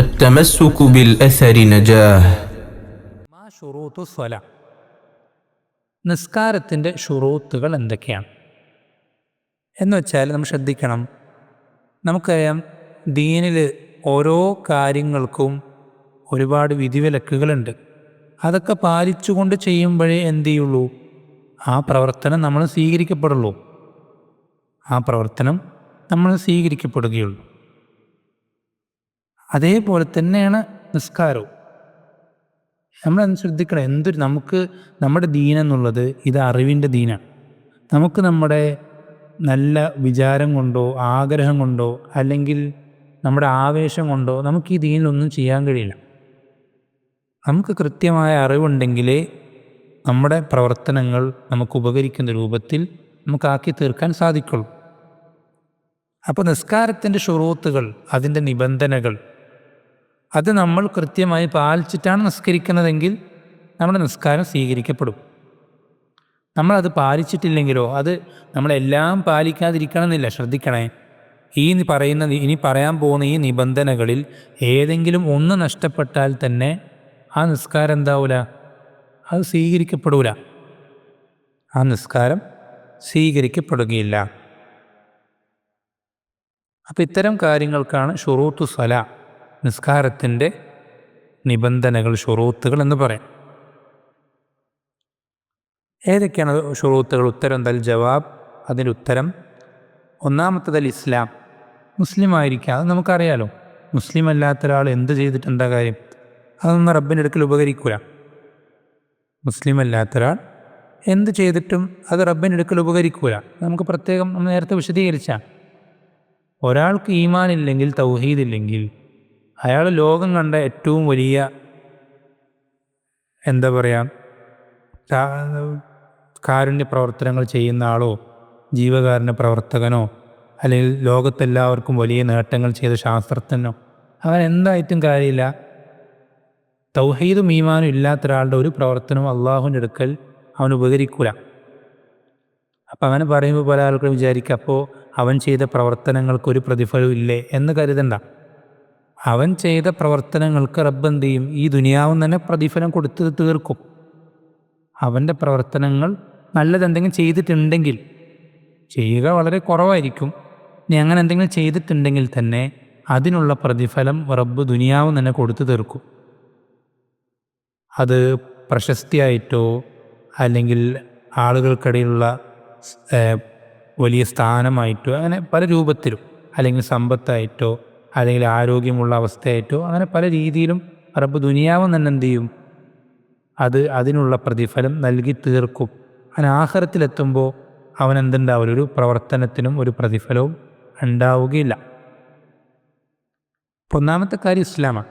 التمسك بالأثر نجاه മാ ഷുറൂത്തു സ്വല നിസ്കാരത്തിൻ്റെ ഷുറൂത്തുകൾ എന്തൊക്കെയാണ് എന്ന് വെച്ചാൽ നമ്മൾ ശ്രദ്ധിക്കണം നമുക്കറിയാം ദീനിൽ ഓരോ കാര്യങ്ങൾക്കും ഒരുപാട് വിധിവിലക്കുകളുണ്ട് അതൊക്കെ പാലിച്ചുകൊണ്ട് ചെയ്യുമ്പോഴേ എന്ത് ചെയ്യുള്ളൂ ആ പ്രവർത്തനം നമ്മൾ സ്വീകരിക്കപ്പെടുള്ളൂ ആ പ്രവർത്തനം നമ്മൾ സ്വീകരിക്കപ്പെടുകയുള്ളൂ അതേപോലെ തന്നെയാണ് നിസ്കാരവും. നമ്മൾ ശ്രദ്ധിക്കണം. എന്തൊരു നമുക്ക് നമ്മുടെ ദീനെന്നുള്ളത് ഇത് അറിവിന്റെ ദീനാണ്. നമുക്ക് നമ്മുടെ നല്ല വിചാരം കൊണ്ടോ ആഗ്രഹം കൊണ്ടോ അല്ലെങ്കിൽ നമ്മുടെ ആവേശം കൊണ്ടോ നമുക്ക് ഈ ദീനിലൊന്നും ചെയ്യാൻ കഴിയില്ല. നമുക്ക് കൃത്യമായ അറിവുണ്ടെങ്കിലേ നമ്മുടെ പ്രവർത്തനങ്ങൾ നമുക്ക് ഉപകരിക്കുന്ന രൂപത്തിൽ നമുക്കാക്കി തീർക്കാൻ സാധിക്കുള്ളൂ. അപ്പോൾ നിസ്കാരത്തിന്റെ ഷുറൂത്തുകൾ അതിന്റെ നിബന്ധനകൾ അത് നമ്മൾ കൃത്യമായി പാലിച്ചിട്ടാണ് നിസ്കരിക്കുന്നതെങ്കിൽ നമ്മുടെ നിസ്കാരം സ്വീകരിക്കപ്പെടും. നമ്മളത് പാലിച്ചിട്ടില്ലെങ്കിലോ അത് നമ്മളെല്ലാം പാലിക്കാതിരിക്കണമെന്നില്ല ശ്രദ്ധിക്കണേ. ഈ പറയുന്ന ഇനി പറയാൻ പോകുന്ന ഈ നിബന്ധനകളിൽ ഏതെങ്കിലും ഒന്ന് നഷ്ടപ്പെട്ടാൽ തന്നെ ആ നിസ്കാരം എന്താവൂല? അത് സ്വീകരിക്കപ്പെടൂല. ആ നിസ്കാരം സ്വീകരിക്കപ്പെടുകയില്ല. അപ്പം ഇത്തരം കാര്യങ്ങൾക്കാണ് ഷുറൂത്തു സ്വല. നിസ്കാരത്തിന്റെ നിബന്ധനകൾ ഷുറൂത്തുകൾ എന്ന് പറയാം. ഏതൊക്കെയാണ് ഷുറൂത്തുകൾ? ഉത്തരം തൽ ജവാബ് അതിന്റെ ഉത്തരം ഒന്നാമത്തതൽ ഇസ്ലാം. മുസ്ലിം ആയിരിക്കാം അത് നമുക്കറിയാലോ. മുസ്ലിം അല്ലാത്ത ഒരാൾ എന്ത് ചെയ്തിട്ട് എന്താ കാര്യം? അതൊന്നും റബ്ബിന്റെ അടുക്കൽ ഉപകരിക്കൂല. മുസ്ലിം അല്ലാത്ത ഒരാൾ എന്ത് ചെയ്തിട്ടും അത് റബ്ബിന്റെ അടുക്കൽ ഉപകരിക്കൂല. നമുക്ക് പ്രത്യേകം നേരത്തെ വിശദീകരിച്ചാൽ. ഒരാൾക്ക് ഈമാനില്ലെങ്കിൽ തൗഹീദില്ലെങ്കിൽ അയാൾ ലോകം കണ്ട ഏറ്റവും വലിയ എന്താ പറയുക കാരുണ്യ പ്രവർത്തനങ്ങൾ ചെയ്യുന്ന ആളോ ജീവകാരുണ്യ പ്രവർത്തകനോ അല്ലെങ്കിൽ ലോകത്തെല്ലാവർക്കും വലിയ നേട്ടങ്ങൾ ചെയ്ത ശാസ്ത്രജ്ഞനോ അങ്ങനെ എന്തായിട്ടും കാര്യമില്ല. തൗഹീദും ഈമാനും ഇല്ലാത്ത ഒരാളുടെ ഒരു പ്രവർത്തനവും അള്ളാഹുവിന്റെ അടുക്കൽ അവൻ ഉപകരിക്കൂല. അപ്പം അങ്ങനെ പറയുമ്പോൾ പല ആൾക്കാരും വിചാരിക്കുക അപ്പോൾ അവൻ ചെയ്ത പ്രവർത്തനങ്ങൾക്ക് ഒരു പ്രതിഫലവും ഇല്ലേ എന്ന് കരുതണ്ട. അവൻ ചെയ്ത പ്രവർത്തനങ്ങൾക്ക് റബ്ബ് എന്ത് ചെയ്യും? ഈ ദുനിയാവും തന്നെ പ്രതിഫലം കൊടുത്ത് തീർക്കും. അവന്റെ പ്രവർത്തനങ്ങൾ നല്ലതെന്തെങ്കിലും ചെയ്തിട്ടുണ്ടെങ്കിൽ ചെയ്യുക വളരെ കുറവായിരിക്കും. ഇനി അങ്ങനെ എന്തെങ്കിലും ചെയ്തിട്ടുണ്ടെങ്കിൽ തന്നെ അതിനുള്ള പ്രതിഫലം റബ്ബ് ദുനിയാവും തന്നെ കൊടുത്തു തീർക്കും. അത് പ്രശസ്തിയായിട്ടോ അല്ലെങ്കിൽ ആളുകൾക്കിടയിലുള്ള വലിയ സ്ഥാനമായിട്ടോ അങ്ങനെ പല രൂപത്തിലും അല്ലെങ്കിൽ സമ്പത്തായിട്ടോ അല്ലെങ്കിൽ ആരോഗ്യമുള്ള അവസ്ഥയായിട്ടോ അങ്ങനെ പല രീതിയിലും റബ്ബ് ദുനിയാവും തന്നെ എന്ത് ചെയ്യും? അത് അതിനുള്ള പ്രതിഫലം നൽകി തീർക്കും. അവൻ ആഹാരത്തിലെത്തുമ്പോൾ അവൻ എന്തുണ്ടാവില്ല ഒരു പ്രവർത്തനത്തിനും ഒരു പ്രതിഫലവും ഉണ്ടാവുകയില്ല. ഒന്നാമത്തെ കാര്യം ഇസ്ലാമാണ്.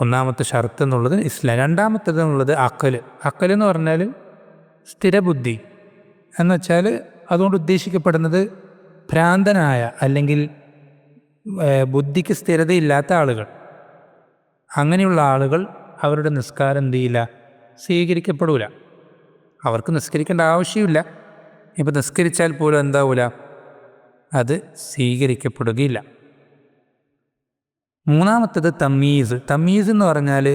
ഒന്നാമത്തെ ഷർത്ത് എന്നുള്ളത് ഇസ്ലാം. രണ്ടാമത്തേത് എന്നുള്ളത് അക്കൽ അക്കൽ എന്ന് പറഞ്ഞാൽ സ്ഥിരബുദ്ധി. എന്നുവെച്ചാൽ അതുകൊണ്ട് ഉദ്ദേശിക്കപ്പെടുന്നത് ഭ്രാന്തനായ അല്ലെങ്കിൽ ബുദ്ധിക്ക് സ്ഥിരതയില്ലാത്ത ആളുകൾ. അങ്ങനെയുള്ള ആളുകൾ അവരുടെ നിസ്കാരം എന്ത് ചെയ്യില്ല? സ്വീകരിക്കപ്പെടൂല. അവർക്ക് നിസ്കരിക്കേണ്ട ആവശ്യമില്ല. ഇപ്പം നിസ്കരിച്ചാൽ പോലും എന്താവൂല? അത് സ്വീകരിക്കപ്പെടുകയില്ല. മൂന്നാമത്തത് തമ്മീസ്. തമ്മീസ് എന്ന് പറഞ്ഞാൽ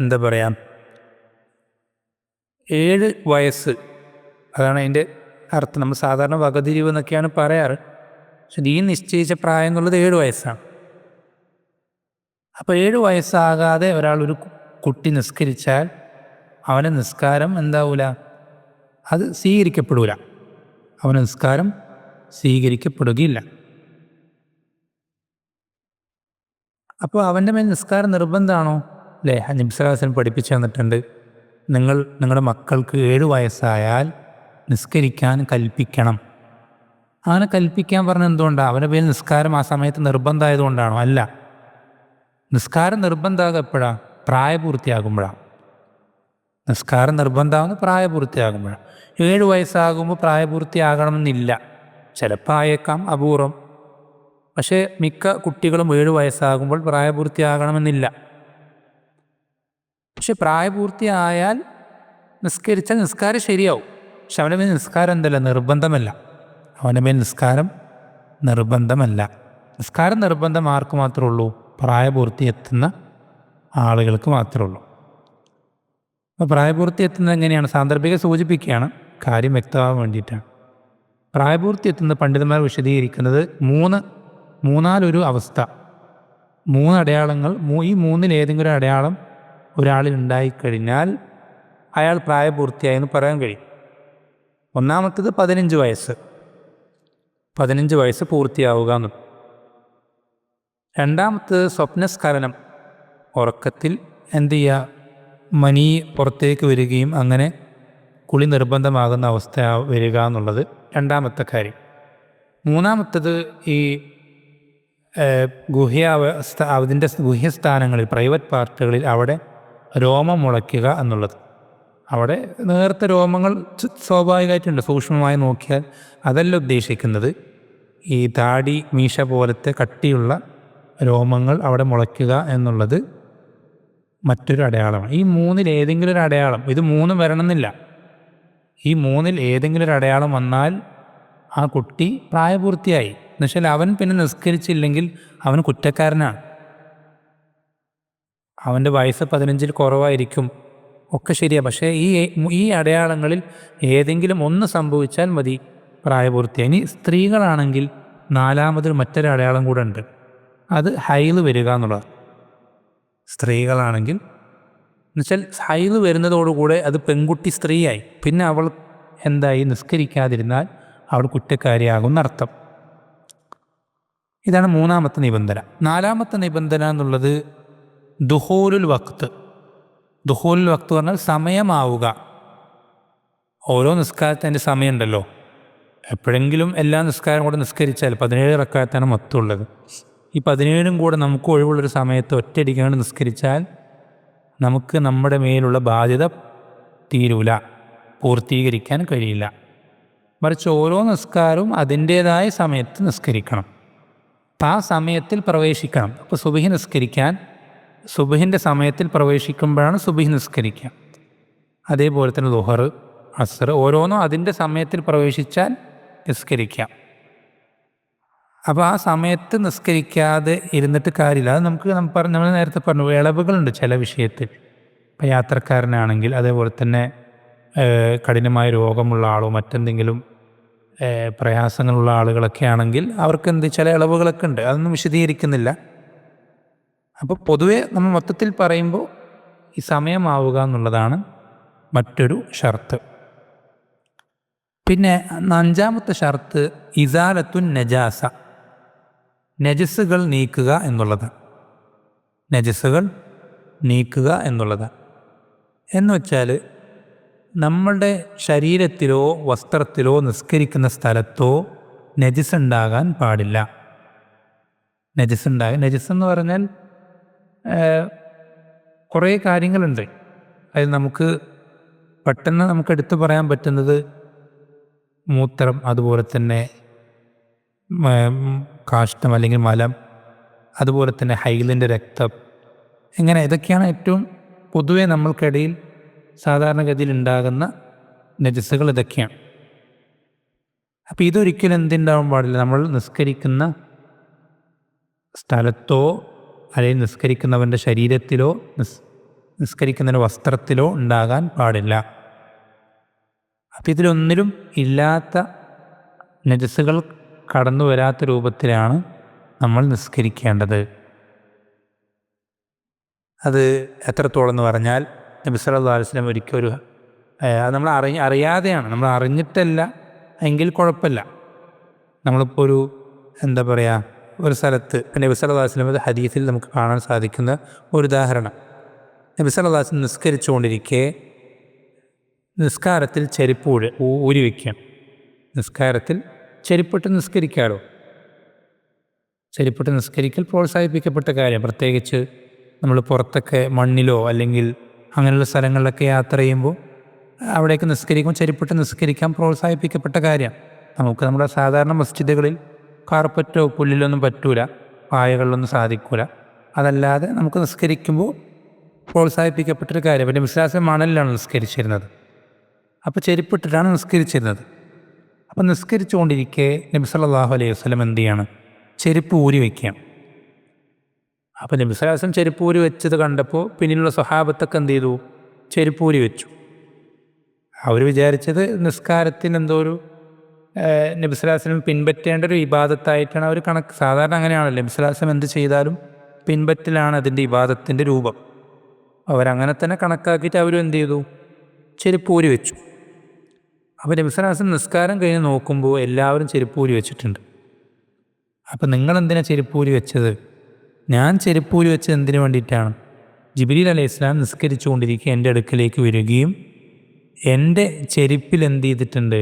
എന്താ പറയുക ഏഴ് വയസ്സ്. അതാണ് അതിന്റെ അർത്ഥം. നമ്മൾ സാധാരണ വകതിരിവ് എന്നൊക്കെയാണ് പറയാറ്. പക്ഷെ നീ നിശ്ചയിച്ച പ്രായം എന്നുള്ളത് ഏഴ് വയസ്സാണ്. അപ്പോൾ ഏഴ് വയസ്സാകാതെ ഒരാൾ ഒരു കുട്ടി നിസ്കരിച്ചാൽ അവന്റെ നിസ്കാരം എന്താവൂല? അത് സ്വീകരിക്കപ്പെടൂല. അവന്റെ നിസ്കാരം സ്വീകരിക്കപ്പെടുകയില്ല. അപ്പോൾ അവന്റെ മേൽ നിസ്കാരം നിർബന്ധമാണോ? അല്ലേ? നബ്സലാസൻ പഠിപ്പിച്ചു തന്നിട്ടുണ്ട്. നിങ്ങൾ നിങ്ങളുടെ മക്കൾക്ക് ഏഴ് വയസ്സായാൽ നിസ്കരിക്കാൻ കൽപ്പിക്കണം. അങ്ങനെ കൽപ്പിക്കാൻ പറഞ്ഞ എന്തുകൊണ്ടാണ് അവന്റെ പേരിൽ നിസ്കാരം ആ സമയത്ത് നിർബന്ധമായതുകൊണ്ടാണോ? അല്ല. നിസ്കാരം നിർബന്ധമാകുക എപ്പോഴാണ് പ്രായപൂർത്തിയാകുമ്പോഴാണ് നിസ്കാരം നിർബന്ധമാകുന്ന പ്രായപൂർത്തിയാകുമ്പോഴാണ് ഏഴ് വയസ്സാകുമ്പോൾ പ്രായപൂർത്തിയാകണമെന്നില്ല. ചിലപ്പോൾ ആയേക്കാം അപൂർവം. പക്ഷേ മിക്ക കുട്ടികളും ഏഴ് വയസ്സാകുമ്പോൾ പ്രായപൂർത്തിയാകണമെന്നില്ല. പക്ഷെ പ്രായപൂർത്തിയായാൽ നിസ്കരിച്ചാൽ നിസ്കാരം ശരിയാവും. പക്ഷെ അവന്റെ മേൽ നിസ്കാരം എന്തല്ല നിർബന്ധമല്ല. അവന്റെ മേൽ നിസ്കാരം നിർബന്ധമല്ല. നിസ്കാരം നിർബന്ധം ആർക്ക് മാത്രമേ ഉള്ളൂ? പ്രായപൂർത്തി എത്തുന്ന ആളുകൾക്ക് മാത്രമേ ഉള്ളൂ. അപ്പോൾ പ്രായപൂർത്തി എത്തുന്നത് എങ്ങനെയാണ്? സാന്ദർഭിക സൂചിപ്പിക്കുകയാണ്. കാര്യം വ്യക്തമാകാൻ വേണ്ടിയിട്ടാണ്. പ്രായപൂർത്തി എത്തുന്ന പണ്ഡിതന്മാർ വിശദീകരിക്കുന്നത് മൂന്ന് മൂന്നാലൊരു അവസ്ഥ. മൂന്ന് അടയാളങ്ങൾ ഈ മൂന്നിൽ ഏതെങ്കിലും അടയാളം ഒരാളിൽ ഉണ്ടായിക്കഴിഞ്ഞാൽ അയാൾ പ്രായപൂർത്തിയായി എന്ന് പറയാൻ കഴിയും. ഒന്നാമത്തത് പതിനഞ്ച് വയസ്സ്. പതിനഞ്ച് വയസ്സ് പൂർത്തിയാവുക എന്നും. രണ്ടാമത്തത് സ്വപ്നസ്ഖലനം. ഉറക്കത്തിൽ എന്ത് ചെയ്യുക? മനി പുറത്തേക്ക് വരികയും അങ്ങനെ കുളി നിർബന്ധമാകുന്ന അവസ്ഥ വരിക എന്നുള്ളത് രണ്ടാമത്തെ കാര്യം. മൂന്നാമത്തത് ഈ ഗുഹ്യാവസ്ഥ അതിന്റെ ഗുഹ്യസ്ഥാനങ്ങളിൽ പ്രൈവറ്റ് പാർട്ടുകളിൽ അവിടെ രോമം മുളയ്ക്കുക എന്നുള്ളത്. അവിടെ നേർത്ത രോമങ്ങൾ സ്വാഭാവികമായിട്ടുണ്ട്. സൂക്ഷ്മമായി നോക്കിയാൽ അതല്ല ഉദ്ദേശിക്കുന്നത്. ഈ താടി മീശ പോലത്തെ കട്ടിയുള്ള രോമങ്ങൾ അവിടെ മുളയ്ക്കുക എന്നുള്ളത് മറ്റൊരു അടയാളമാണ്. ഈ മൂന്നിൽ ഏതെങ്കിലും ഒരു അടയാളം ഇത് മൂന്നും വരണമെന്നില്ല. ഈ മൂന്നിൽ ഏതെങ്കിലും ഒരു അടയാളം വന്നാൽ ആ കുട്ടി പ്രായപൂർത്തിയായി. എന്നുവെച്ചാൽ അവൻ പിന്നെ നിസ്കരിച്ചില്ലെങ്കിൽ അവൻ കുറ്റക്കാരനാണ്. അവന്റെ വയസ്സ് പതിനഞ്ചിൽ കുറവായിരിക്കും. ഒക്കെ ശരിയാണ് പക്ഷേ ഈ ഈ അടയാളങ്ങളിൽ ഏതെങ്കിലും ഒന്ന് സംഭവിച്ചാൽ മതി പ്രായപൂർത്തി. ഇനി സ്ത്രീകളാണെങ്കിൽ നാലാമതൊരു മറ്റൊരു അടയാളം കൂടെ ഉണ്ട്. അത് ഹൈൽ വരിക എന്നുള്ളത് സ്ത്രീകളാണെങ്കിൽ എന്നുവെച്ചാൽ ഹൈൽ വരുന്നതോടുകൂടെ അത് പെൺകുട്ടി സ്ത്രീയായി. പിന്നെ അവൾ എന്തായി? നിസ്കരിക്കാതിരുന്നാൽ അവൾ കുറ്റക്കാരിയാകും എന്നർത്ഥം. ഇതാണ് മൂന്നാമത്തെ നിബന്ധന. നാലാമത്തെ നിബന്ധന എന്നുള്ളത് ദുഹോലുൽ വക്ത് ദുഹോലുൽ വക്ത് പറഞ്ഞാൽ സമയമാവുക. ഓരോ നിസ്കാരത്തിന് അതിന്റെ സമയമുണ്ടല്ലോ. എപ്പോഴെങ്കിലും എല്ലാ നിസ്കാരം കൂടെ നിസ്കരിച്ചാൽ പതിനേഴ് റക്കാത്താണ് മൊത്തമുള്ളത് ഈ പതിനേഴും കൂടെ നമുക്ക് ഒഴിവുള്ളൊരു സമയത്ത് ഒറ്റയടിക്കാണ്ട് നിസ്കരിച്ചാൽ നമുക്ക് നമ്മുടെ മേലുള്ള ബാധ്യത തീരൂല. പൂർത്തീകരിക്കാൻ കഴിയില്ല. മറിച്ച് ഓരോ നിസ്കാരവും അതിന്റേതായ സമയത്ത് നിസ്കരിക്കണം. അപ്പം ആ സമയത്തിൽ പ്രവേശിക്കണം. അപ്പോൾ സുബഹി നിസ്കരിക്കാൻ സുബഹിന്റെ സമയത്തിൽ പ്രവേശിക്കുമ്പോഴാണ് സുബഹി നിസ്കരിക്കുക. അതേപോലെ തന്നെ ദുഹർ അസർ ഓരോന്നും അതിന്റെ സമയത്തിൽ പ്രവേശിച്ചാൽ നിസ്കരിക്കാം അപ്പോൾ ആ സമയത്ത് നിസ്കരിക്കാതെ ഇരുന്നിട്ട് കാര്യമില്ല. അത് നമുക്ക് പറഞ്ഞ നമ്മൾ നേരത്തെ പറഞ്ഞു ഇളവുകളുണ്ട് ചില വിഷയത്തിൽ. ഇപ്പം യാത്രക്കാരനാണെങ്കിൽ അതേപോലെ തന്നെ കഠിനമായ രോഗമുള്ള ആളോ മറ്റെന്തെങ്കിലും പ്രയാസങ്ങളുള്ള ആളുകളൊക്കെ ആണെങ്കിൽ അവർക്ക് എന്ത് ചില ഇളവുകളൊക്കെ ഉണ്ട്. അതൊന്നും വിശദീകരിക്കുന്നില്ല. അപ്പോൾ പൊതുവെ നമ്മൾ മൊത്തത്തിൽ പറയുമ്പോൾ ഈ സമയമാവുക എന്നുള്ളതാണ് മറ്റൊരു ഷർത്ത്. പിന്നെ അഞ്ചാമത്തെ ഷർത്ത് ഇസാലത്തുൻ നജാസ. നജസ്സുകൾ നീക്കുക എന്നുള്ളതാണ് നജസ്സുകൾ നീക്കുക എന്നുള്ളതാണ് എന്ന് വെച്ചാൽ നമ്മളുടെ ശരീരത്തിലോ വസ്ത്രത്തിലോ നിസ്കരിക്കുന്ന സ്ഥലത്തോ നജസ് ഉണ്ടാകാൻ പാടില്ല. നജസ് ഉണ്ടാകാൻ നജസ് എന്ന് പറഞ്ഞാൽ കുറേ കാര്യങ്ങളുണ്ട്. അത് നമുക്ക് പെട്ടെന്ന് നമുക്ക് എടുത്തു പറയാൻ പറ്റുന്നത് മൂത്രം അതുപോലെ തന്നെ കാഷ്ടം അല്ലെങ്കിൽ മലം അതുപോലെ തന്നെ ഹൈലിന്റെ രക്തം ഇങ്ങനെ ഇതൊക്കെയാണ് ഏറ്റവും പൊതുവെ നമ്മൾക്കിടയിൽ സാധാരണഗതിയിൽ ഉണ്ടാകുന്ന നജസ്സുകൾ ഇതൊക്കെയാണ്. അപ്പോൾ ഇതൊരിക്കലും എന്തുണ്ടാവാൻ പാടില്ല. നമ്മൾ നിസ്കരിക്കുന്ന സ്ഥലത്തോ അല്ലെങ്കിൽ നിസ്കരിക്കുന്നവന്റെ ശരീരത്തിലോ നിസ് നിസ്കരിക്കുന്നതിന്റെ വസ്ത്രത്തിലോ ഉണ്ടാകാൻ പാടില്ല. അപ്പം ഇതിലൊന്നിലും ഇല്ലാത്ത നജസ്സുകൾ കടന്നു വരാത്ത രൂപത്തിലാണ് നമ്മൾ നിസ്കരിക്കേണ്ടത്. അത് എത്രത്തോളം എന്ന് പറഞ്ഞാൽ നബി അലൈഹി വസല്ലം ഒരിക്കൽ ഒരു അത് നമ്മൾ അറി അറിയാതെയാണ്. നമ്മൾ അറിഞ്ഞിട്ടല്ല എങ്കിൽ കുഴപ്പമില്ല. നമ്മളിപ്പോൾ ഒരു എന്താ പറയുക ഒരു സ്ഥലത്ത് നബി വസല്ലം ഹദീസിൽ നമുക്ക് കാണാൻ സാധിക്കുന്ന ഒരു ഉദാഹരണം. നബി അലൈഹി നിസ്കരിച്ചുകൊണ്ടിരിക്കെ നിസ്കാരത്തിൽ ചെരുപ്പ് ഊരി ഊരി വയ്ക്കണം നിസ്കാരത്തിൽ ചെരുപ്പിട്ട് നിസ്കരിക്കാറോ ചെരുപ്പിട്ട് നിസ്കരിക്കൽ പ്രോത്സാഹിപ്പിക്കപ്പെട്ട കാര്യം പ്രത്യേകിച്ച് നമ്മൾ പുറത്തൊക്കെ മണ്ണിലോ അല്ലെങ്കിൽ അങ്ങനെയുള്ള സ്ഥലങ്ങളിലൊക്കെ യാത്ര ചെയ്യുമ്പോൾ അവിടേക്ക് നിസ്കരിക്കുമ്പോൾ ചെരുപ്പിട്ട് നിസ്കരിക്കാൻ പ്രോത്സാഹിപ്പിക്കപ്പെട്ട കാര്യം. നമുക്ക് നമ്മുടെ സാധാരണ മസ്ജിദുകളിൽ കാർപ്പറ്റോ പുല്ലിലൊന്നും പറ്റൂല പായകളിലൊന്നും സാധിക്കൂല. അതല്ലാതെ നമുക്ക് നിസ്കരിക്കുമ്പോൾ പ്രോത്സാഹിപ്പിക്കപ്പെട്ടൊരു കാര്യം. പിന്നെ വിശ്വാസം മണലിലാണ് നിസ്കരിച്ചിരുന്നത്. അപ്പോൾ ചെരുപ്പിട്ടിട്ടാണ് നിസ്കരിച്ചിരുന്നത്. അപ്പം നിസ്കരിച്ചുകൊണ്ടിരിക്കെ നബി സല്ലല്ലാഹു അലൈഹി വസ്ലം എന്ത് ചെയ്യാണ്? ചെരുപ്പ് ഊരി വയ്ക്കുകയാണ് അപ്പം നബി ചെരുപ്പ് ഊരി വെച്ചത് കണ്ടപ്പോൾ പിന്നിലുള്ള സ്വഹാബത്തൊക്കെ എന്ത് ചെയ്തു? ചെരുപ്പ് ഊരി വെച്ചു. അവർ വിചാരിച്ചത് നിസ്കാരത്തിന് എന്തോ ഒരു ഏഹ്, നബി സല്ലല്ലാഹു അലൈഹി വസല്ലം പിൻപറ്റേണ്ട ഒരു ഇബാദത്തായിട്ടാണ് അവർ കണക്ക് സാധാരണ അങ്ങനെയാണല്ലോ. നബിസ്ലാസ്ലം എന്ത് ചെയ്താലും പിൻപറ്റലാണ് അതിന്റെ ഇബാദത്തിന്റെ രൂപം. അവരങ്ങനെ തന്നെ കണക്കാക്കിയിട്ട് അവരും എന്ത് ചെയ്തു? ചെരുപ്പ് ഊരി വെച്ചു. അപ്പോൾ നബി സല്ലല്ലാഹു അലൈഹി വസല്ലം നിസ്കാരം കഴിഞ്ഞ് നോക്കുമ്പോൾ എല്ലാവരും ചെരുപ്പ് ഊരി വെച്ചിട്ടുണ്ട്. അപ്പം നിങ്ങളെന്തിനാണ് എന്തിനാ ചെരുപ്പ് ഊരി വെച്ചത്? ഞാൻ ചെരുപ്പ് ഊരി വെച്ചത് എന്തിനു വേണ്ടിയിട്ടാണ്? ജിബിലി അലൈഹി ഇസ്ലാം നിസ്കരിച്ചുകൊണ്ടിരിക്കുക എന്റെ അടുക്കലേക്ക് വരികയും എന്റെ ചെരുപ്പിൽ എന്ത് ചെയ്തിട്ടുണ്ട്?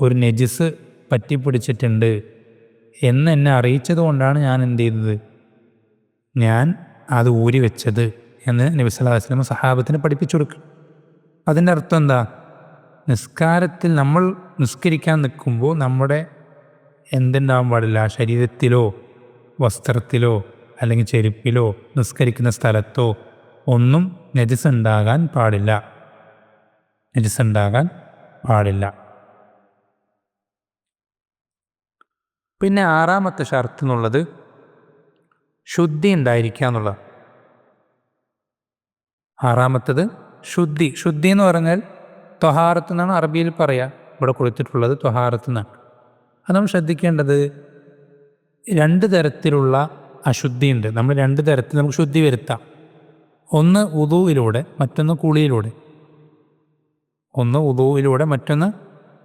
ഒരു നെജിസ് പറ്റിപ്പിടിച്ചിട്ടുണ്ട് എന്ന് എന്നെ അറിയിച്ചത് കൊണ്ടാണ് ഞാൻ എന്ത് ചെയ്തത്? ഞാൻ അത് ഊരി വെച്ചത് എന്ന് നബി അലൈഹി വസല്ലം സഹാബത്തിന് പഠിപ്പിച്ചു കൊടുക്കും. അതിന്റെ അർത്ഥം എന്താ? നിസ്കാരത്തിൽ നമ്മൾ നിസ്കരിക്കാൻ നിൽക്കുമ്പോൾ നമ്മുടെ എന്തുണ്ടാവാൻ പാടില്ല? ശരീരത്തിലോ വസ്ത്രത്തിലോ അല്ലെങ്കിൽ ചെരുപ്പിലോ നിസ്കരിക്കുന്ന സ്ഥലത്തോ ഒന്നും നജസ് ഉണ്ടാകാൻ പാടില്ല. നജസ് ഉണ്ടാകാൻ പാടില്ല. പിന്നെ ആറാമത്തെ ഷർത്ത് എന്നുള്ളത് ശുദ്ധി ഉണ്ടായിരിക്കുക എന്നുള്ളത് ആറാമത്തത് ശുദ്ധി. ശുദ്ധി എന്ന് പറഞ്ഞാൽ ത്വഹാറത്ത് എന്നാണ് അറബിയിൽ പറയുക ഇവിടെ കൊടുത്തിട്ടുള്ളത് ത്വഹാറത്ത് എന്നാണ്. അത് നമ്മൾ ശ്രദ്ധിക്കേണ്ടത് രണ്ട് തരത്തിലുള്ള അശുദ്ധിയുണ്ട് നമ്മൾ രണ്ട് തരത്തിൽ നമുക്ക് ശുദ്ധി വരുത്താം. ഒന്ന് ഉദുവിലൂടെ മറ്റൊന്ന് കുളിയിലൂടെ. ഒന്ന് ഉദുവിലൂടെ മറ്റൊന്ന്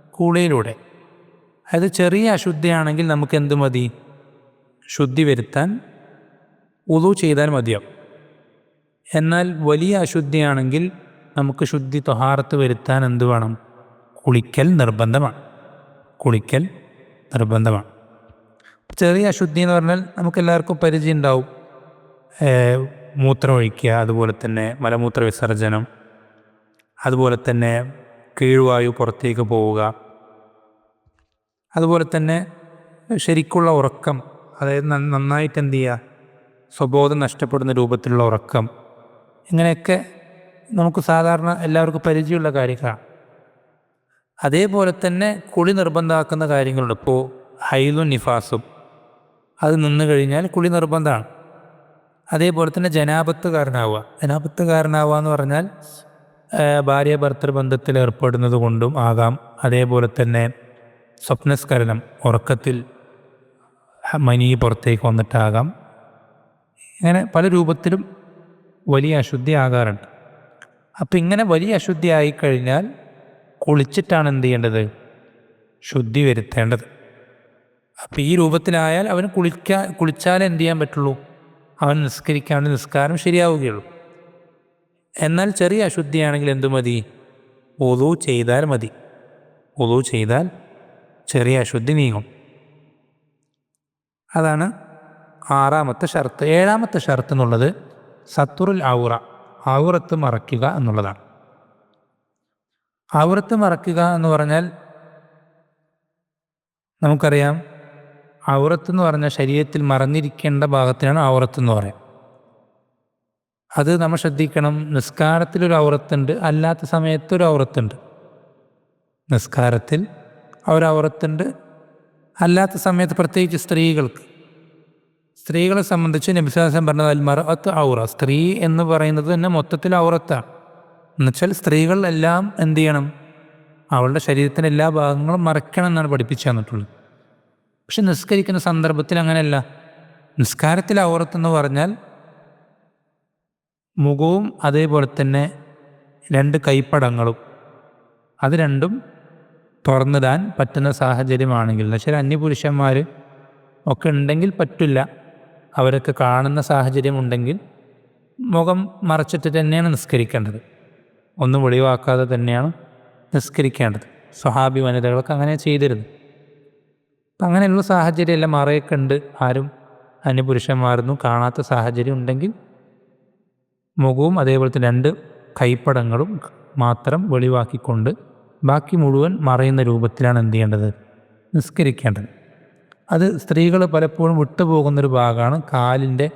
കുളിയിലൂടെ. അതായത് ചെറിയ അശുദ്ധിയാണെങ്കിൽ നമുക്ക് എന്ത് മതി? ശുദ്ധി വരുത്താൻ ഉതു ചെയ്താൽ മതിയാവും. എന്നാൽ വലിയ അശുദ്ധിയാണെങ്കിൽ നമുക്ക് ശുദ്ധി തൊഹാറത്ത് വരുത്താൻ എന്ത് വേണം? കുളിക്കൽ നിർബന്ധമാണ്. കുളിക്കൽ നിർബന്ധമാണ്. ചെറിയ അശുദ്ധി എന്ന് പറഞ്ഞാൽ നമുക്ക് എല്ലാവർക്കും പരിചയം ഉണ്ടാവും. മൂത്രം ഒഴിക്കുക അതുപോലെ തന്നെ മലമൂത്ര വിസർജനം അതുപോലെ തന്നെ കീഴ്വായു പുറത്തേക്ക് പോവുക അതുപോലെ തന്നെ ശരിക്കുള്ള ഉറക്കം അതായത് നന്നായിട്ട് എന്ത് ചെയ്യുക സ്വബോധം നഷ്ടപ്പെടുന്ന രൂപത്തിലുള്ള ഉറക്കം ഇങ്ങനെയൊക്കെ നമുക്ക് സാധാരണ എല്ലാവർക്കും പരിചയമുള്ള കാര്യങ്ങളാണ്. അതേപോലെ തന്നെ കുളി നിർബന്ധമാക്കുന്ന കാര്യങ്ങളുണ്ട്. ഇപ്പോൾ ഹൈലും നിഫാസും അത് നിന്ന് കഴിഞ്ഞാൽ കുളി നിർബന്ധമാണ്. അതേപോലെ തന്നെ ജനാപത്ത് കാരണമാവുക ജനാപത്ത് കാരണമാവുക എന്ന് പറഞ്ഞാൽ ഭാര്യ ഭർത്തൃ ബന്ധത്തിൽ ഏർപ്പെടുന്നത് കൊണ്ടും ആകാം. അതേപോലെ തന്നെ സ്വപ്നസ്ഖലനം ഉറക്കത്തിൽ മനി പുറത്തേക്ക് വന്നിട്ടാകാം. ഇങ്ങനെ പല രൂപത്തിലും വലിയ അശുദ്ധി ആകാറുണ്ട്. അപ്പം ഇങ്ങനെ വലിയ അശുദ്ധി ആയിക്കഴിഞ്ഞാൽ കുളിച്ചിട്ടാണ് എന്ത് ചെയ്യേണ്ടത്? ശുദ്ധി വരുത്തേണ്ടത്. അപ്പം ഈ രൂപത്തിലായാൽ അവന് കുളിക്കാൻ കുളിച്ചാലേ എന്ത് ചെയ്യാൻ പറ്റുള്ളൂ? അവൻ നിസ്കരിക്കാണ്ട് നിസ്കാരം ശരിയാവുകയുള്ളൂ. എന്നാൽ ചെറിയ അശുദ്ധിയാണെങ്കിൽ എന്തു മതി? ഒതു ചെയ്താൽ മതി. ഒതു ചെയ്താൽ ചെറിയ അശുദ്ധി നീങ്ങും. അതാണ് ആറാമത്തെ ഷർത്ത്. ഏഴാമത്തെ ഷർത്ത് എന്നുള്ളത് സത്തുറുൽ ഔറ. ഔറത്ത് മറയ്ക്കുക എന്നുള്ളതാണ്. ഔറത്ത് മറയ്ക്കുക എന്ന് പറഞ്ഞാൽ നമുക്കറിയാം ഔറത്ത് എന്ന് പറഞ്ഞാൽ ശരീരത്തിൽ മറന്നിരിക്കേണ്ട ഭാഗത്തിനാണ് ഔറത്ത് എന്ന് പറയാം അത് നമ്മൾ ശ്രദ്ധിക്കണം. നിസ്കാരത്തിലൊരു ഔറത്തുണ്ട് അല്ലാത്ത സമയത്തൊരു ഔറത്തുണ്ട്. നിസ്കാരത്തിൽ ഒരു ഔറത്തുണ്ട് അല്ലാത്ത സമയത്ത് പ്രത്യേകിച്ച് സ്ത്രീകൾക്ക്. സ്ത്രീകളെ സംബന്ധിച്ച് നബിസാസം പറഞ്ഞത് അൽ ഔറ. സ്ത്രീ എന്ന് പറയുന്നത് തന്നെ മൊത്തത്തിൽ ഔറത്താണ്. എന്നുവെച്ചാൽ സ്ത്രീകൾ എല്ലാം എന്ത് ചെയ്യണം? അവളുടെ ശരീരത്തിന്റെ എല്ലാ ഭാഗങ്ങളും മറയ്ക്കണം എന്നാണ് പഠിപ്പിച്ചു തന്നിട്ടുള്ളത്. പക്ഷെ നിസ്കരിക്കുന്ന സന്ദർഭത്തിൽ അങ്ങനെയല്ല. നിസ്കാരത്തിൽ ഔറത്തെന്ന് പറഞ്ഞാൽ മുഖവും അതേപോലെ തന്നെ രണ്ട് കൈപ്പടങ്ങളും. അത് രണ്ടും തുറന്നിടാൻ പറ്റുന്ന സാഹചര്യമാണെങ്കിൽ എന്നുവെച്ചാൽ അന്യപുരുഷന്മാർ ഒക്കെ ഉണ്ടെങ്കിൽ പറ്റില്ല. അവരൊക്കെ കാണുന്ന സാഹചര്യം ഉണ്ടെങ്കിൽ മുഖം മറച്ചിട്ട് തന്നെയാണ് നിസ്കരിക്കേണ്ടത്. ഒന്നും ഒഴിവാക്കാതെ തന്നെയാണ് നിസ്കരിക്കേണ്ടത്. സ്വഹാബി വനിതകളൊക്കെ അങ്ങനെ ചെയ്തിരുന്നു. അപ്പം അങ്ങനെയുള്ള സാഹചര്യമെല്ലാം മറയൊക്കെ ഉണ്ട് ആരും അന്യപുരുഷന്മാരൊന്നും കാണാത്ത സാഹചര്യം ഉണ്ടെങ്കിൽ മുഖവും അതേപോലെ തന്നെ രണ്ട് കൈപ്പടങ്ങളും മാത്രം വെളിവാക്കിക്കൊണ്ട് ബാക്കി മുഴുവൻ മറയുന്ന രൂപത്തിലാണ് എന്ത് ചെയ്യേണ്ടത്? നിസ്കരിക്കേണ്ടത്. അത് സ്ത്രീകൾ പലപ്പോഴും വിട്ടുപോകുന്നൊരു ഭാഗമാണ് കാലിന്റെ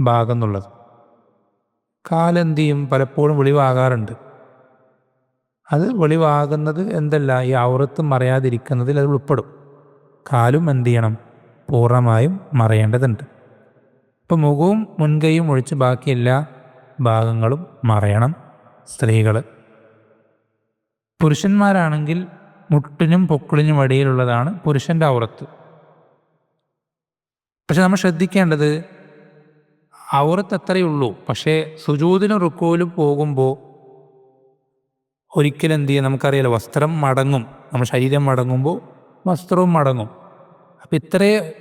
ഭാഗം എന്നുള്ളത്. കാലെന്ത് ചെയ്യും? പലപ്പോഴും വെളിവാകാറുണ്ട്. അത് വെളിവാകുന്നത് എന്തല്ല ഈ ഔറത്ത് മറയാതിരിക്കുന്നതിൽ അത് ഉൾപ്പെടും. കാലും എന്ത് ചെയ്യണം? പൂർണമായും മറയേണ്ടതുണ്ട്. ഇപ്പം മുഖവും മുൻകൈയും ഒഴിച്ച് ബാക്കി എല്ലാ ഭാഗങ്ങളും മറയണം സ്ത്രീകൾ പുരുഷന്മാരാണെങ്കിൽ മുട്ടിനും പൊക്കിളിനും ഇടയിലുള്ളതാണ് പുരുഷന്റെ ഔറത്ത്. പക്ഷെ നമ്മൾ ശ്രദ്ധിക്കേണ്ടത് ഔറത്ത് അത്രയേ ഉള്ളൂ പക്ഷേ സുജൂതിനും റുക്കോലും പോകുമ്പോൾ ഒരിക്കലും എന്ത് ചെയ്യും? നമുക്കറിയാലോ വസ്ത്രം മടങ്ങും. നമ്മുടെ ശരീരം മടങ്ങുമ്പോൾ വസ്ത്രവും മടങ്ങും. അപ്പം ഇത്രയേ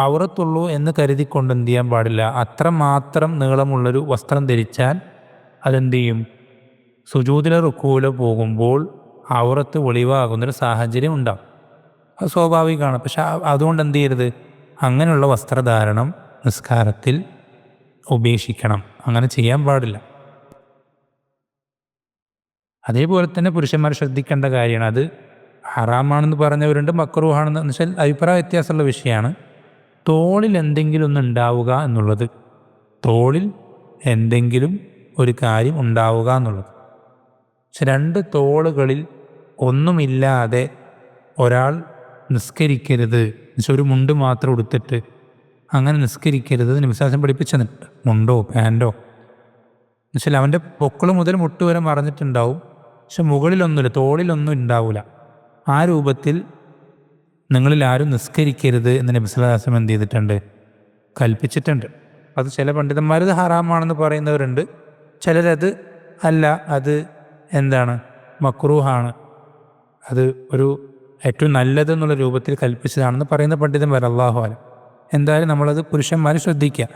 ഔറത്തുള്ളൂ എന്ന് കരുതിക്കൊണ്ട് എന്ത് ചെയ്യാൻ പാടില്ല. അത്ര മാത്രം നീളമുള്ളൊരു വസ്ത്രം ധരിച്ചാൽ അതെന്ത് ചെയ്യും? സുജൂതിലെ റുക്കൂല പോകുമ്പോൾ ഔറത്ത് ഒളിവാകുന്നൊരു സാഹചര്യം ഉണ്ടാവും. അത് സ്വാഭാവികമാണ്. പക്ഷെ അതുകൊണ്ട് എന്ത് ചെയ്യരുത്? അങ്ങനെയുള്ള വസ്ത്രധാരണം നിസ്കാരത്തിൽ ഉപേക്ഷിക്കണം. അങ്ങനെ ചെയ്യാൻ പാടില്ല. അതേപോലെ തന്നെ പുരുഷന്മാർ ശ്രദ്ധിക്കേണ്ട കാര്യമാണ്. അത് ഹറാമാണെന്ന് പറഞ്ഞവരുണ്ട് മക്രൂഹാണെന്ന്. വെച്ചാൽ അഭിപ്രായ വ്യത്യാസമുള്ള വിഷയമാണ്. തോളിൽ എന്തെങ്കിലും ഒന്ന് ഉണ്ടാവുക എന്നുള്ളത്. തോളിൽ എന്തെങ്കിലും ഒരു കാര്യം ഉണ്ടാവുക എന്നുള്ളത്. രണ്ട് തോളുകളിൽ ഒന്നുമില്ലാതെ ഒരാൾ നിസ്കരിക്കരുത്. ഒരു മുണ്ട് മാത്രം ഉടുത്തിട്ട് അങ്ങനെ നിസ്കരിക്കരുത് നിമിഷാസം പഠിപ്പിച്ചെന്നിട്ട് മുണ്ടോ പാന്റോ എന്നുവെച്ചാൽ അവന്റെ പൊക്കിൾ മുതൽ മുട്ട് വരെ മറഞ്ഞിട്ടുണ്ടാവും പക്ഷെ മുകളിലൊന്നുമില്ല തോളിലൊന്നും ഉണ്ടാവില്ല ആ രൂപത്തിൽ നിങ്ങളിൽ ആരും നിസ്കരിക്കരുത് എന്ന് നബിസ്വലാസം എന്ത് ചെയ്തിട്ടുണ്ട്? കൽപ്പിച്ചിട്ടുണ്ട്. അത് ചില പണ്ഡിതന്മാരത് ഹറാമാണെന്ന് പറയുന്നവരുണ്ട്. ചിലരത് അല്ല അത് എന്താണ്? മക്രൂഹാണ്. അത് ഒരു ഏറ്റവും നല്ലതെന്നുള്ള രൂപത്തിൽ കൽപ്പിച്ചതാണെന്ന് പറയുന്ന പണ്ഡിതന്മാർ അള്ളാഹു അല. എന്തായാലും നമ്മളത് പുരുഷന്മാർ ശ്രദ്ധിക്കുക.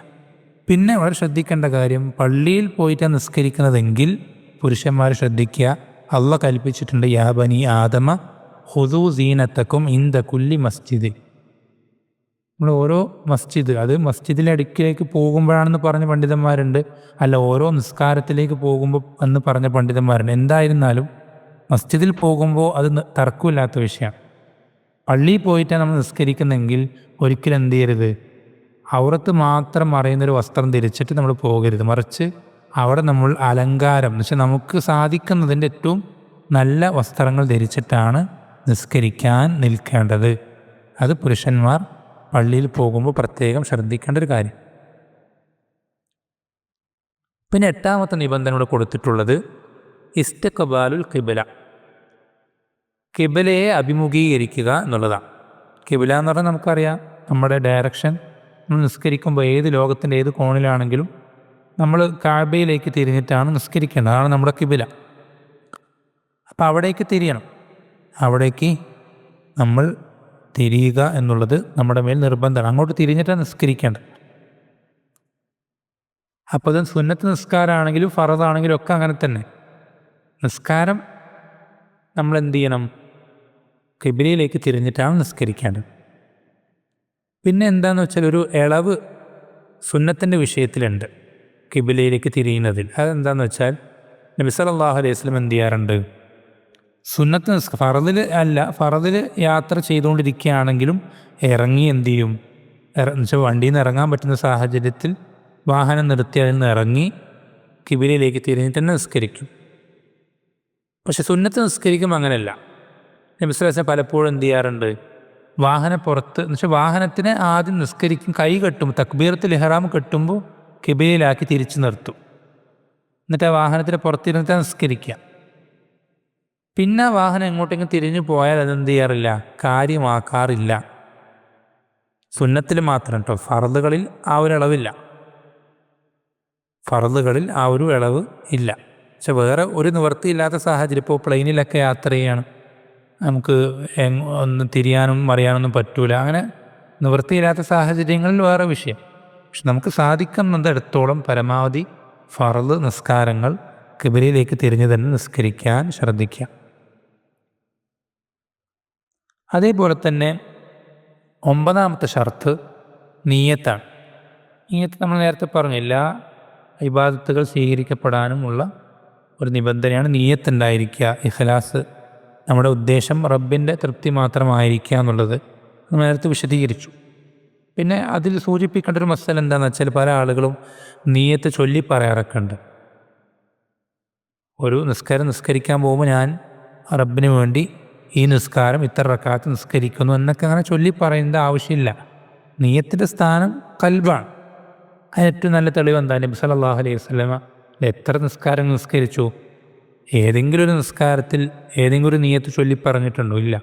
പിന്നെ വളരെ ശ്രദ്ധിക്കേണ്ട കാര്യം പള്ളിയിൽ പോയിട്ട് നിസ്കരിക്കുന്നതെങ്കിൽ പുരുഷന്മാർ ശ്രദ്ധിക്കുക അള്ള കൽപ്പിച്ചിട്ടുണ്ട് യാബനി ആദമ ഹുദു സീനത്തക്കും ഇന്ത കുല്ലി മസ്ജിദ്. നമ്മൾ ഓരോ മസ്ജിദ് അത് മസ്ജിദിലെ അടുക്കിലേക്ക് പോകുമ്പോഴാണെന്ന് പറഞ്ഞ പണ്ഡിതന്മാരുണ്ട്. അല്ല ഓരോ നിസ്കാരത്തിലേക്ക് പോകുമ്പോൾ എന്ന് പറഞ്ഞ പണ്ഡിതന്മാരുണ്ട്. എന്തായിരുന്നാലും മസ്ജിദിൽ പോകുമ്പോൾ അത് തർക്കമില്ലാത്ത വിഷയമാണ്. പള്ളിയിൽ പോയിട്ടാണ് നമ്മൾ നിസ്കരിക്കുന്നെങ്കിൽ ഒരിക്കലും എന്ത് ചെയ്യരുത്? ഔറത്ത് മാത്രം അറിയുന്നൊരു വസ്ത്രം ധരിച്ചിട്ട് നമ്മൾ പോകരുത്. മറിച്ച് അവിടെ നമ്മൾ അലങ്കാരം എന്ന് വെച്ചാൽ നമുക്ക് സാധിക്കുന്നതിന്റെ ഏറ്റവും നല്ല വസ്ത്രങ്ങൾ ധരിച്ചിട്ടാണ് നിസ്കരിക്കാൻ നിൽക്കേണ്ടത്. അത് പുരുഷന്മാർ പള്ളിയിൽ പോകുമ്പോൾ പ്രത്യേകം ശ്രദ്ധിക്കേണ്ട ഒരു കാര്യം. പിന്നെ എട്ടാമത്തെ നിബന്ധന ഇവിടെ കൊടുത്തിട്ടുള്ളത് ഇസ്തഖബാലുൽ കിബില കിബിലയെ അഭിമുഖീകരിക്കുക എന്നുള്ളതാണ്. കിബില എന്ന് പറഞ്ഞാൽ നമുക്കറിയാം നമ്മുടെ ഡയറക്ഷൻ നിസ്കരിക്കുമ്പോൾ ഏത് ലോകത്തിന്റെ ഏത് കോണിലാണെങ്കിലും നമ്മൾ കാബയിലേക്ക് തിരിഞ്ഞിട്ടാണ് നിസ്കരിക്കേണ്ടത്. അതാണ് നമ്മുടെ കിബില അപ്പോൾ അവിടേക്ക് തിരിയണം. അവിടേക്ക് നമ്മൾ തിരിയുക എന്നുള്ളത് നമ്മുടെ മേൽ നിർബന്ധമാണ്. അങ്ങോട്ട് തിരിഞ്ഞിട്ടാണ് നിസ്കരിക്കേണ്ടത്. അപ്പോൾ അത് സുന്നത്ത് നിസ്കാരമാണെങ്കിലും ഫറദാണെങ്കിലും ഒക്കെ അങ്ങനെ തന്നെ. നിസ്കാരം നമ്മൾ എന്ത് ചെയ്യണം കിബിലയിലേക്ക് തിരിഞ്ഞിട്ടാണ് നിസ്കരിക്കേണ്ടത്. പിന്നെ എന്താണെന്ന് വെച്ചാൽ ഒരു ഇളവ് സുന്നത്തിന്റെ വിഷയത്തിലുണ്ട് കിബിലയിലേക്ക് തിരിയുന്നതിൽ. അതെന്താണെന്ന് വെച്ചാൽ നബിസലാഹു അലൈഹി വസല്ലം എന്ത് ചെയ്യാറുണ്ട്? സുന്നത്ത് ഫറതിൽ അല്ല ഫറതിൽ യാത്ര ചെയ്തുകൊണ്ടിരിക്കുകയാണെങ്കിലും ഇറങ്ങി എന്ത് ചെയ്യും? എന്നുവെച്ചാൽ വണ്ടിയിൽ നിന്ന് ഇറങ്ങാൻ പറ്റുന്ന സാഹചര്യത്തിൽ വാഹനം നിർത്തി അതിൽ നിന്ന് ഇറങ്ങി കിബിലയിലേക്ക് തിരിഞ്ഞിട്ട് തന്നെ നിസ്കരിക്കും. പക്ഷെ സുന്നത്ത് നിസ്കരിക്കുമ്പോൾ അങ്ങനെയല്ല. നബിസ്വലാസം പലപ്പോഴും എന്ത് ചെയ്യാറുണ്ട്? വാഹനപ്പുറത്ത് എന്ന് വെച്ചാൽ വാഹനത്തിനെ ആദ്യം നിസ്കരിക്കും കൈ കെട്ടും തക്ബീർത്ത് ലെഹ്റാം കെട്ടുമ്പോൾ കിബിലയിലാക്കി തിരിച്ചു നിർത്തും. എന്നിട്ട് ആ വാഹനത്തിന് പുറത്തിരുന്നിട്ട് നിസ്കരിക്കുക. പിന്നെ വാഹനം എങ്ങോട്ടെങ്കിലും തിരിഞ്ഞു പോയാൽ അതെന്ത് ചെയ്യാറില്ല? കാര്യമാക്കാറില്ല. സുന്നത്തിൽ മാത്രം കേട്ടോ ഫറദുകളിൽ ആ ഒരു ഇളവില്ല. ഫറദുകളിൽ ആ ഒരു ഇളവ് ഇല്ല. പക്ഷെ വേറെ ഒരു നിവൃത്തിയില്ലാത്ത സാഹചര്യം. ഇപ്പോൾ പ്ലെയിനിലൊക്കെ യാത്ര ചെയ്യാണ്. നമുക്ക് ഒന്ന് തിരിയാനും മറിയാനൊന്നും പറ്റൂല. അങ്ങനെ നിവൃത്തിയില്ലാത്ത സാഹചര്യങ്ങളിൽ വേറെ വിഷയം. പക്ഷെ നമുക്ക് സാധിക്കുന്നിടത്തോളം പരമാവധി ഫറദ് നിസ്കാരങ്ങൾ കിബിലയിലേക്ക് തിരിഞ്ഞു തന്നെ നിസ്കരിക്കാൻ ശ്രദ്ധിക്കുക. അതേപോലെ തന്നെ ഒമ്പതാമത്തെ ഷർത്ത് നീയത്താണ്. നീയത്ത് നമ്മൾ നേരത്തെ പറഞ്ഞു എല്ലാ ഇബാദത്തുകൾ സ്വീകരിക്കപ്പെടാനുമുള്ള ഒരു നിബന്ധനയാണ് നീയത്ത് ഉണ്ടായിരിക്കുക ഇഖലാസ് നമ്മുടെ ഉദ്ദേശം റബ്ബിന്റെ തൃപ്തി മാത്രമായിരിക്കുക എന്നുള്ളത്. നമ്മൾ നേരത്തെ വിശദീകരിച്ചു. പിന്നെ അതിൽ സൂചിപ്പിക്കേണ്ട ഒരു മസല എന്താണെന്ന് വെച്ചാൽ പല ആളുകളും നീയത്ത് ചൊല്ലി പറയാറൊക്കെ ഉണ്ട്. ഒരു നിസ്കാരം നിസ്കരിക്കാൻ പോകുമ്പോൾ ഞാൻ റബ്ബിന് വേണ്ടി ഈ നിസ്കാരം ഇത്ര റക്കാത്ത് നിസ്കരിക്കുന്നു എന്നൊക്കെ അങ്ങനെ ചൊല്ലി പറയേണ്ട ആവശ്യമില്ല. നീയത്തിന്റെ സ്ഥാനം കൽബാണ്. അതിന് ഏറ്റവും നല്ല തെളിവ് എന്താ? നബി സല്ലല്ലാഹു അലൈഹി വസല്ലമ എത്ര നിസ്കാരം നിസ്കരിച്ചു? ഏതെങ്കിലും ഒരു നിസ്കാരത്തിൽ ഏതെങ്കിലും ഒരു നീയത്ത് ചൊല്ലി പറഞ്ഞിട്ടുണ്ടോ? ഇല്ല.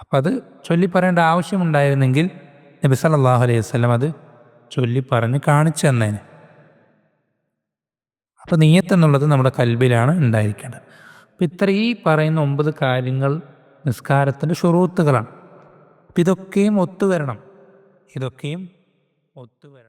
അപ്പം അത് ചൊല്ലി പറയേണ്ട ആവശ്യമുണ്ടായിരുന്നെങ്കിൽ നബി സല്ലല്ലാഹു അലൈഹി സ്വലം അത് ചൊല്ലി പറഞ്ഞ് കാണിച്ചു തന്നേനെ. അപ്പോൾ നീയത്ത് എന്നുള്ളത് നമ്മുടെ കൽബിലാണ് ഉണ്ടായിരിക്കേണ്ടത്. അപ്പം ഇത്ര ഈ പറയുന്ന ഒമ്പത് കാര്യങ്ങൾ നിസ്കാരത്തിന്റെ ഷുറൂത്തുകളാണ്. അപ്പം ഇതൊക്കെയും ഒത്തുവരണം ഇതൊക്കെയും ഒത്തുവരണം